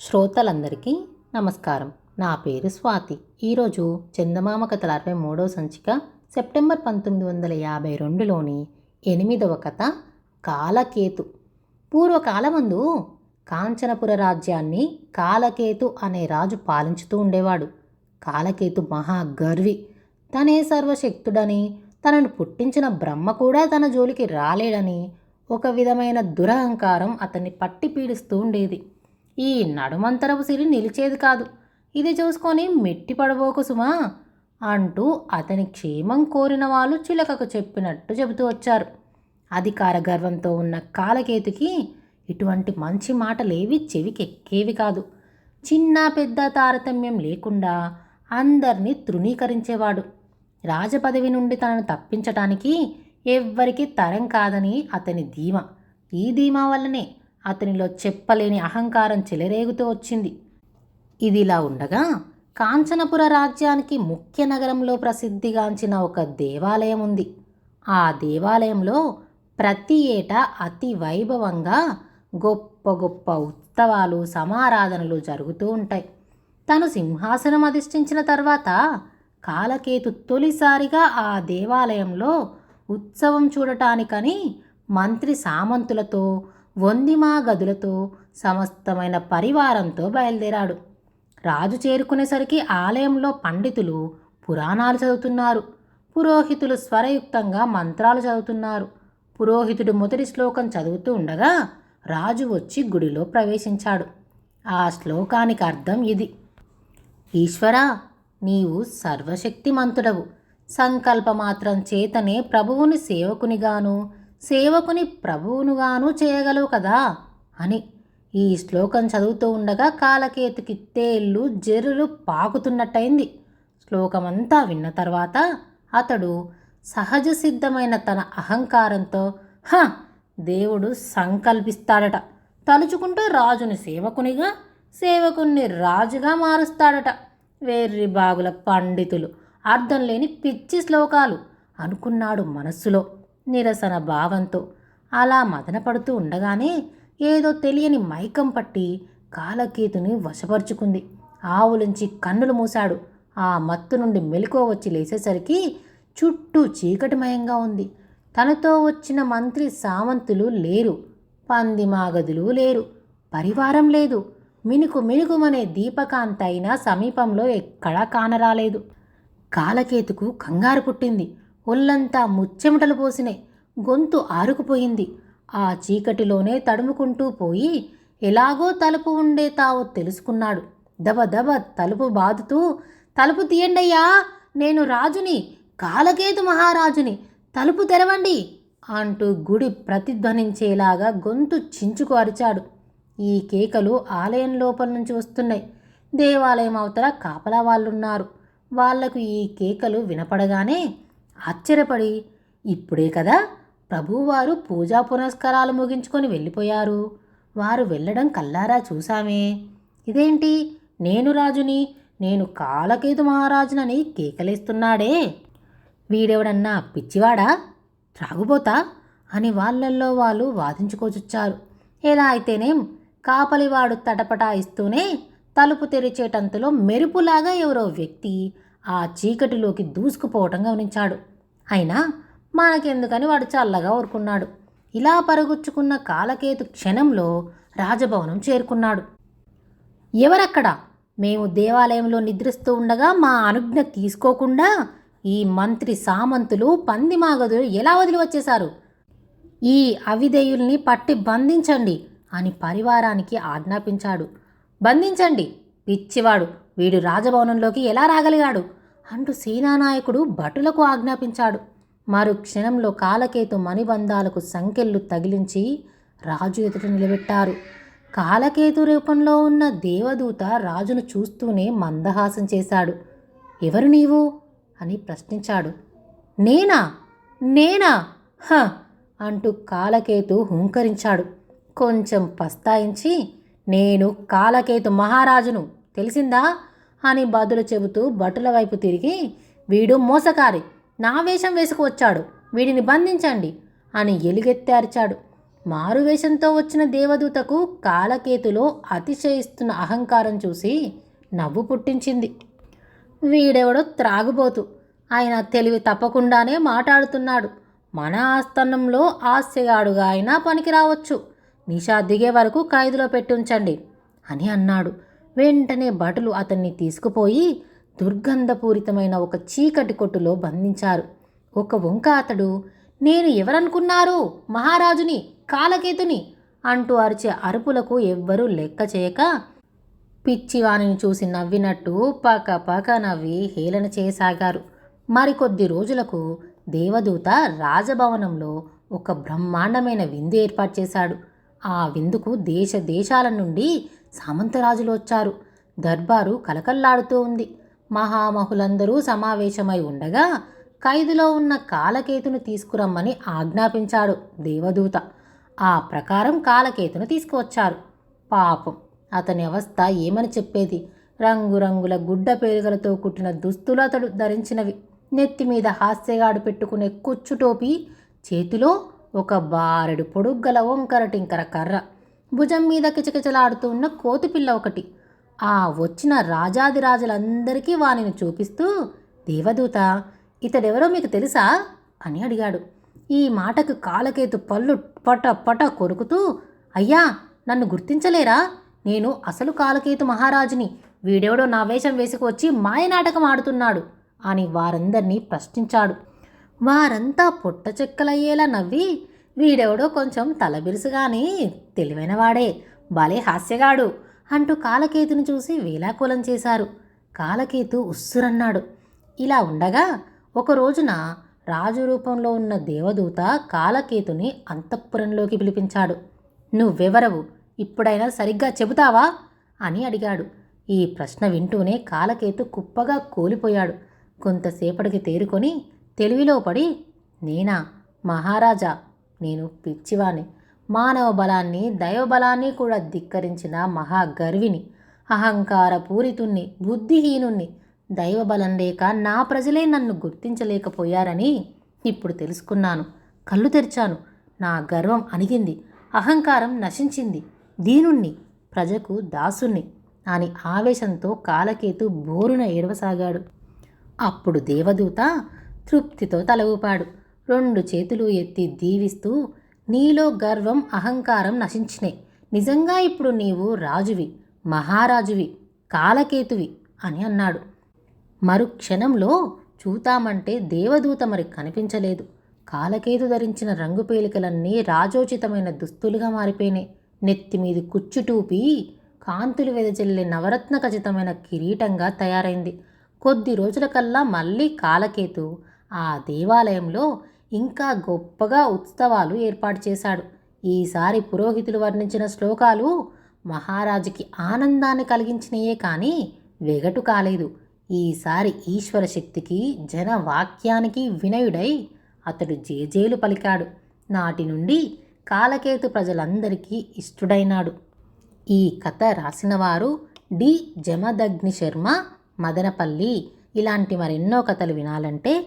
శ్రోతలందరికీ నమస్కారం. నా పేరు స్వాతి. ఈరోజు చందమామ కథల అరవై మూడవ సంచిక సెప్టెంబర్ పంతొమ్మిది వందల యాభై రెండులోని ఎనిమిదవ కథ కాలకేతు. పూర్వకాలమందు కాంచనపుర రాజ్యాన్ని కాలకేతు అనే రాజు పాలించుతూ ఉండేవాడు. కాలకేతు మహాగర్వి. తనే సర్వశక్తుడని తనను పుట్టించిన బ్రహ్మ కూడా తన జోలికి రాలేడని ఒక విధమైన దురహంకారం అతన్ని పట్టి పీడిస్తూ ఉండేది. ఈ నడుమంతరపు సిరి నిలిచేది కాదు. ఇది చూసుకొని మెట్టి పడబోకు సుమా! అంటూ అతని క్షేమం కోరిన వాళ్ళు చిలకకు చెప్పినట్టు చెబుతూ వచ్చారు. అధికార గర్వంతో ఉన్న కాలకేతుకి ఇటువంటి మంచి మాటలేవి చెవికెక్కేవి కాదు. చిన్న పెద్ద తారతమ్యం లేకుండా అందరినీ తృణీకరించేవాడు. రాజపదవి నుండి తనను తప్పించటానికి ఎవ్వరికీ తరం కాదని అతని ధీమా. ఈ ధీమా వల్లనే అతనిలో చెప్పలేని అహంకారం చెలరేగుతూ వచ్చింది. ఇదిలా ఉండగా కాంచనపుర రాజ్యానికి ముఖ్య నగరంలో ప్రసిద్ధిగాంచిన ఒక దేవాలయం ఉంది. ఆ దేవాలయంలో ప్రతి ఏటా అతి వైభవంగా గొప్ప గొప్ప ఉత్సవాలు సమారాధనలు జరుగుతూ ఉంటాయి. తను సింహాసనం అధిష్ఠించిన తర్వాత కాలకేతు తొలిసారిగా ఆ దేవాలయంలో ఉత్సవం చూడటానికని మంత్రి సామంతులతో వందిమా గదులతో సమస్తమైన పరివారంతో బయలుదేరాడు. రాజు చేరుకునేసరికి ఆలయంలో పండితులు పురాణాలు చదువుతున్నారు. పురోహితులు స్వరయుక్తంగా మంత్రాలు చదువుతున్నారు. పురోహితుడు మొదటి శ్లోకం చదువుతూ ఉండగా రాజు వచ్చి గుడిలో ప్రవేశించాడు. ఆ శ్లోకానికి అర్థం ఇది. ఈశ్వరా నీవు సర్వశక్తిమంతుడవు. సంకల్పమాత్రం చేతనే ప్రభువుని సేవకునిగాను సేవకుని ప్రభువునుగాను చేయగలవు కదా? అని ఈ శ్లోకం చదువుతూ ఉండగా కాలకేతుకి తేళ్ళు జెర్రులు పాకుతున్నట్టయింది. శ్లోకమంతా విన్న తర్వాత అతడు సహజ సిద్ధమైన తన అహంకారంతో హ దేవుడు సంకల్పిస్తాడట. తలుచుకుంటే రాజుని సేవకునిగా సేవకుణ్ణి రాజుగా మారుస్తాడట. వేర్రి బాగుల పండితులు అర్థం లేని పిచ్చి శ్లోకాలు అనుకున్నాడు మనస్సులో. నిరసన భావంతో అలా మదనపడుతూ ఉండగానే ఏదో తెలియని మైకం పట్టి కాలకేతుని వశపరుచుకుంది. ఆవులుంచి కన్నులు మూశాడు. ఆ మత్తు నుండి మెలకువ వచ్చి లేచేసరికి చుట్టూ చీకటిమయంగా ఉంది. తనతో వచ్చిన మంత్రి సామంతులు లేరు. పందిమాగదులు లేరు. పరివారం లేదు. మినుకు మినుకుమనే దీపకాంత అయినా సమీపంలో ఎక్కడా కానరాలేదు. కాలకేతుకు కంగారు పుట్టింది. ఒళ్ళంతా ముచ్చెమటలు పోసినాయి గొంతు ఆరుకుపోయింది. ఆ చీకటిలోనే తడుముకుంటూ పోయి ఎలాగో తలుపు ఉండే తావో తెలుసుకున్నాడు. దబ దబ తలుపు బాదుతూ తలుపు తీయండయ్యా నేను రాజుని కాలకేతు మహారాజుని తలుపు తెరవండి అంటూ గుడి ప్రతిధ్వనించేలాగా గొంతు చించుకు అరిచాడు. ఈ కేకలు ఆలయం లోపల నుంచి వస్తున్నాయి. దేవాలయం అవతల కాపలా వాళ్ళున్నారు. వాళ్ళకు ఈ కేకలు వినపడగానే ఆశ్చర్యపడి ఇప్పుడే కదా ప్రభువారు పూజా పునస్కారాలు ముగించుకొని వెళ్ళిపోయారు. వారు వెళ్ళడం కల్లారా చూసామే ఇదేంటి? నేను రాజుని నేను కాలకేతు మహారాజునని కేకలేస్తున్నాడే. వీడెవడన్నా పిచ్చివాడా? త్రాగుపోతా అని వాళ్ళల్లో వాళ్ళు వాదించుకోచుచ్చారు. ఎలా అయితేనేం? కాపలివాడు తటపటాయిస్తూనే తలుపు తెరిచేటంతలో మెరుపులాగా ఎవరో వ్యక్తి ఆ చీకటిలోకి దూసుకుపోవటం గమనించాడు. అయినా మనకెందుకని వాడు చల్లగా ఊరుకున్నాడు. ఇలా పరుగుచ్చుకున్న కాలకేతు క్షణంలో రాజభవనం చేరుకున్నాడు. ఎవరక్కడ? మేము దేవాలయంలో నిద్రిస్తూ ఉండగా మా అనుజ్ఞ తీసుకోకుండా ఈ మంత్రి సామంతులు పందిమాగదులు ఎలా వదిలి వచ్చేశారు? ఈ అవిధేయుల్ని పట్టి బంధించండి అని పరివారానికి ఆజ్ఞాపించాడు. బంధించండి పిచ్చివాడు. వీడు రాజభవనంలోకి ఎలా రాగలిగాడు? అంటూ సేనానాయకుడు భటులకు ఆజ్ఞాపించాడు. మరు క్షణంలో కాలకేతు మణిబంధాలకు సంకెళ్ళు తగిలించి రాజు ఎదుట నిలబెట్టారు. కాలకేతు రూపంలో ఉన్న దేవదూత రాజును చూస్తూనే మందహాసం చేశాడు. ఎవరు నీవు? అని ప్రశ్నించాడు. నేనా? నేనా? హ! అంటూ కాలకేతు హుంకరించాడు. కొంచెం పస్తాయించి నేను కాలకేతు మహారాజును. తెలిసిందా? అని బదులు చెబుతూ భటుల వైపు తిరిగి వీడు మోసకారి. నా వేషం వేసుకువచ్చాడు. వీడిని బంధించండి అని ఎలుగెత్తి అరిచాడు. మారువేషంతో వచ్చిన దేవదూతకు కాలకేతులో అతిశయిస్తున్న అహంకారం చూసి నవ్వు పుట్టించింది. వీడెవడో త్రాగుబోతు. ఆయన తెలివి తప్పకుండానే మాట్లాడుతున్నాడు మన ఆస్థానంలో ఆశయాడుగా అయినా పనికి రావచ్చు నిషా దిగే వరకు ఖైదులో పెట్టుంచండి అని అన్నాడు. వెంటనే భటులు అతన్ని తీసుకుపోయి దుర్గంధపూరితమైన ఒక చీకటి కొట్టులో బంధించారు. ఒక వంక అతడు నేను ఎవరనుకున్నారు? మహారాజుని కాలకేతుని? అంటూ అరిచే అరుపులకు ఎవ్వరూ లెక్క చేయక పిచ్చివాణిని చూసి నవ్వినట్టు పక పక నవ్వి హేళన చేయసాగారు. మరికొద్ది రోజులకు దేవదూత రాజభవనంలో ఒక బ్రహ్మాండమైన విందు ఏర్పాటు చేశాడు. ఆ విందుకు దేశ దేశాల నుండి సామంతరాజులు వచ్చారు. దర్బారు కలకల్లాడుతూ ఉంది. మహామహులందరూ సమావేశమై ఉండగా ఖైదులో ఉన్న కాలకేతును తీసుకురమ్మని ఆజ్ఞాపించాడు దేవదూత. ఆ ప్రకారం కాలకేతును తీసుకువచ్చారు. పాపం అతని అవస్థ ఏమని చెప్పేది? రంగురంగుల గుడ్డ పేరుగలతో కుట్టిన దుస్తులు అతడు ధరించినవి. నెత్తి మీద హాస్యగాడు పెట్టుకునే కుచ్చు టోపీ చేతిలో ఒక బారెడు పొడుగ్గల వంకర టింకర కర్ర. భుజం మీద కిచకిచలాడుతూ ఉన్న కోతిపిల్ల ఒకటి. ఆ వచ్చిన రాజాదిరాజులందరికీ వానిని చూపిస్తూ దేవదూత ఇతడెవరో మీకు తెలుసా? అని అడిగాడు. ఈ మాటకు కాలకేతు పళ్ళు పట పట కొరుకుతూ అయ్యా నన్ను గుర్తించలేరా? నేను అసలు కాలకేతు మహారాజుని. వీడెవడో నా వేషం వేసుకువచ్చి మాయనాటకం ఆడుతున్నాడు అని వారందరినీ ప్రశ్నించాడు. వారంతా పుట్ట చెక్కలయ్యేలా నవ్వి వీడెవడో కొంచెం తలబిరుసుగాని తెలివైనవాడే భలే హాస్యగాడు అంటూ కాలకేతుని చూసి వేలాకోలం చేశారు. కాలకేతు ఉస్సురన్నాడు. ఇలా ఉండగా ఒక రోజున రాజు రూపంలో ఉన్న దేవదూత కాలకేతుని అంతఃపురంలోకి పిలిపించాడు. నువ్వెవరవు? ఇప్పుడైనా సరిగ్గా చెబుతావా? అని అడిగాడు. ఈ ప్రశ్న వింటూనే కాలకేతు కుప్పగా కూలిపోయాడు. కొంతసేపటికి తేరుకొని తెలివిలో పడి నేనా? మహారాజా నేను పిచ్చివాణ్ణి. మానవ బలాన్ని దైవబలాన్ని కూడా ధిక్కరించిన మహాగర్విని అహంకార పూరితుణ్ణి బుద్ధిహీనుణ్ణి. దైవబలం లేక నా ప్రజలే నన్ను గుర్తించలేకపోయారని ఇప్పుడు తెలుసుకున్నాను. కళ్ళు తెరిచాను. నా గర్వం అణిగింది. అహంకారం నశించింది. దీనుణ్ణి ప్రజకు దాసుణ్ణి. అని ఆవేశంతో కాలకేతు బోరున ఏడవసాగాడు. అప్పుడు దేవదూత తృప్తితో తల ఊపాడు రెండు చేతులు ఎత్తి దీవిస్తూ నీలో గర్వం అహంకారం నశించినాయి నిజంగా ఇప్పుడు నీవు రాజువి మహారాజువి కాలకేతువి అని అన్నాడు. మరు క్షణంలో చూతామంటే దేవదూత మరి కనిపించలేదు. కాలకేతు ధరించిన రంగు పేలికలన్నీ రాజోచితమైన దుస్తులుగా మారిపోయినాయి నెత్తిమీది కుచ్చుటూపి కాంతులు వెదజల్లే నవరత్న ఖచ్చితమైన కిరీటంగా తయారైంది. కొద్ది రోజులకల్లా మళ్ళీ కాలకేతు ఆ దేవాలయంలో ఇంకా గొప్పగా ఉత్సవాలు ఏర్పాటు చేశాడు. ఈసారి పురోహితులు వర్ణించిన శ్లోకాలు మహారాజుకి ఆనందాన్ని కలిగించినయే కానీ వెగటు కాలేదు. ఈసారి ఈశ్వర శక్తికి జన వాక్యానికి వినయుడై అతడు జేజేలు పలికాడు. నాటి నుండి కాలకేతు ప్రజలందరికీ ఇష్టుడైనాడు. ఈ కథ రాసినవారు డి. జమదగ్ని శర్మ మదనపల్లి. ఇలాంటి మరెన్నో కథలు వినాలంటే